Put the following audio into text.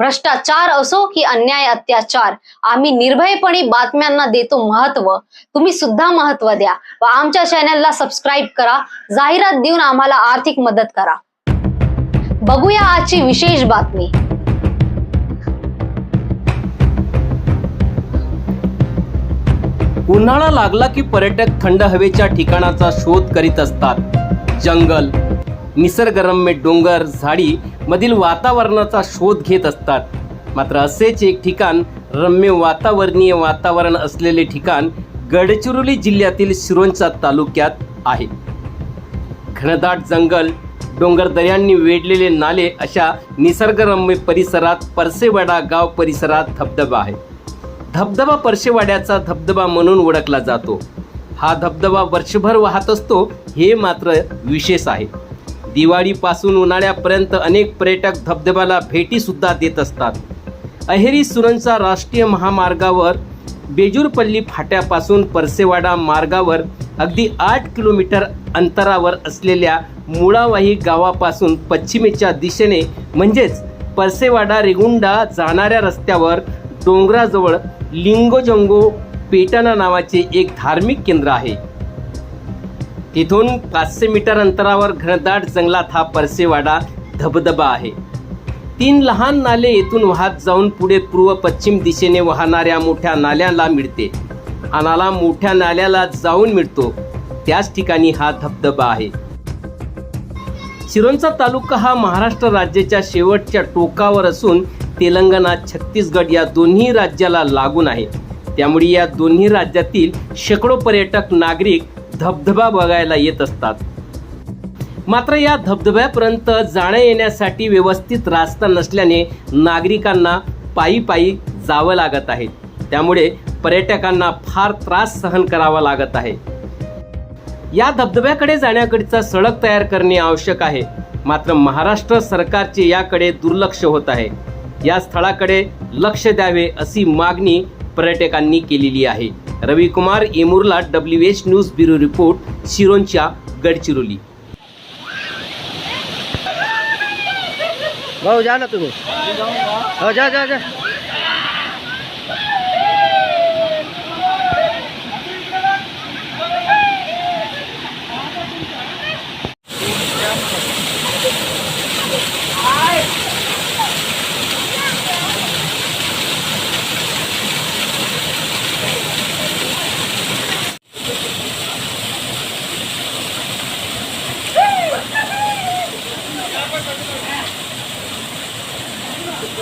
भ्रष्टाचार असो की अन्याय अत्याचार आम्ही निर्भयपणे बातम्यांना देतो महत्त्व. तुम्ही सुद्धा महत्त्व द्या व आमच्या चॅनलला सबस्क्राईब करा. जाहिरात देऊन आम्हाला आर्थिक मदत करा. बघूया आजची विशेष बातमी. उन्हाळा लागला की पर्यटक थंड हवेच्या ठिकाणाचा शोध करीत असतात. जंगल निसर्गरम्य डोंगर झाडी मधील वातावरणाचा शोध घेत असतात. मात्र असेच एक ठिकाण रम्य वातावरणीय वातावरण असलेले ठिकाण गडचिरोली जिल्ह्यातील शिरोंचा तालुक्यात आहे. घनदाट जंगल डोंगर दऱ्यांनी वेढलेले नाले अशा निसर्गरम्य परिसरात परसेवाडा गाव परिसरात धबधबा आहे. धबधबा परशेवाड्याचा धबधबा म्हणून ओळखला जातो. हा धबधबा वर्षभर वाहत असतो हे मात्र विशेष आहे. दिवाळीपासून उन्हाळ्यापर्यंत अनेक पर्यटक धबधब्याला भेटीसुद्धा देत असतात. अहेरी सुरणचा राष्ट्रीय महामार्गावर बेजूरपल्ली फाट्यापासून परसेवाडा मार्गावर अगदी आठ किलोमीटर अंतरावर असलेल्या मुळावाही गावापासून पश्चिमेच्या दिशेने म्हणजेच परसेवाडा रेगुंडा जाणाऱ्या रस्त्यावर डोंगराजवळ लिंगोजंगो पेटाना नावाचे एक धार्मिक केंद्र आहे. तिथून पाचशे मीटर अंतरावर घनदाट जंगलात हा परसेवाडा धबधबा आहे. तीन लहान नाले येथून वाहत जाऊन पुढे पूर्व पश्चिम दिशेने वाहणाऱ्या मोठ्या नाल्याला मिळते. अनाला मोठ्या नाल्याला जाऊन मिळतो. त्याच ठिकाणी हा धबधबा आहे. शिरोंचा तालुका हा महाराष्ट्र राज्याच्या शेवटच्या टोकावर असून तेलंगणा छत्तीसगड या दोन्ही राज्याला लागून आहे. त्यामुळे या दोन्ही राज्यातील शेकडो पर्यटक नागरिक धबधबा बघायला येत असतात. मात्र या धबधब्यापर्यंत जाण्या येण्यासाठी व्यवस्थित रास्ता नसल्याने नागरिकांना पायी पायी जावं लागत आहे. त्यामुळे पर्यटकांना फार त्रास सहन करावा लागत आहे. या धबधब्याकडे जाण्याकरिता सडक तयार करणे आवश्यक आहे. मात्र महाराष्ट्र सरकारचे याकडे दुर्लक्ष होत आहे. या स्थळाकडे लक्ष द्यावे अशी मागणी पर्यटकांनी केलेली आहे. Ravikumar Yemurla W H news bureau report शिरोंच्या Gadchiroli. भाऊ जा ना तुम्ही. हो जा जा जा.